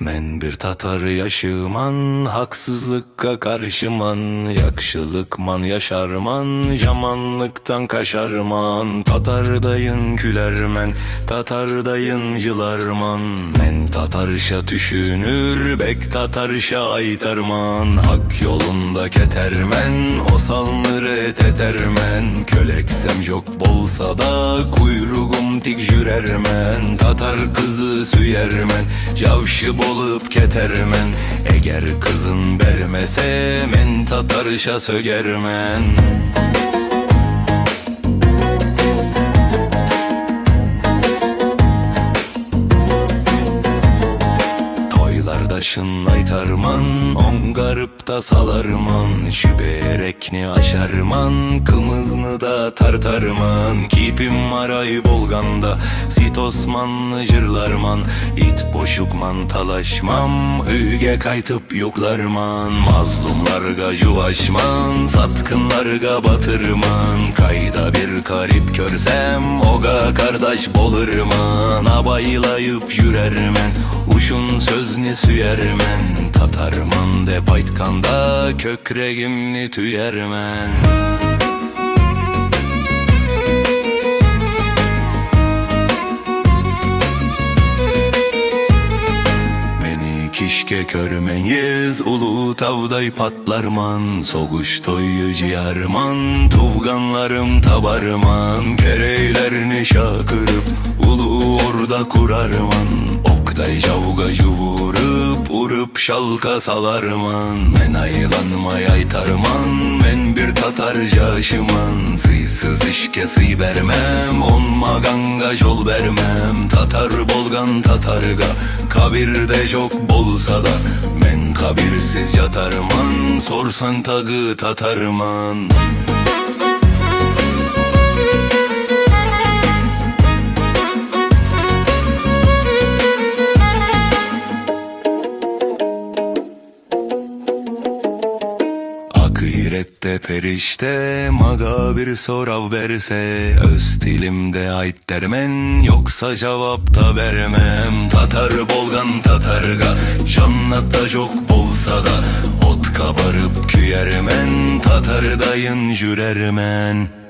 Men bir Tatar yaşıman, haksızlıkka karşıman, yakşılıkman yaşarman, jamanlıktan kaşarman, Tatardayın külermen, Tatardayın yılarman, men Tatarşa düşünür, bek Tatarşa aytarman, hak yolunda ketermen, o salnırı tetermen, köleksem çok bolsa da, kuyruğum tik jürermen, Tatar kızı süyermen, javşı bolup ketermen, eğer kızın bermese, men Tatarşa sögermen. Toylarda şınlaytarman On garıp da salarman. Şüberekni aşarman Kımızını da tartarman. Kipim maray bolganda Sit Osmanlı jırlarman. İt boşukman talaşmam Üge kaytıp yoklarman. Mazlumlarga juvaşman Satkınlarga batırman. Kayda bir karip körsem Oga kardeş bolırman. Abaylayıp yürermen sözünü süyermen Tatarman de paytkanda Kökregimni tüyermen. Beni kişke körmeyiz Ulu tavday patlarman Soğuş toyu ciyarman Tuvganlarım tabarman Kereylerini şakırıp Ulu orada kurarman Oktay javga Urup şalka salarman Men aylanmay aytarman Men bir tatar yaşıman. Sıysız işke sıy vermem Onma ganga yol vermem. Tatar bolgan tatarga Kabirde çok bolsa da. Men kabirsiz yatarman Sorsan tagı tatarman Akirette perişte maga bir sorav verse Öz dilimde ait dermen yoksa cevap da vermem. Tatar bolgan tatarga jannatta çok bolsa da Ot kabarıp küyermen Tatardayın jürermen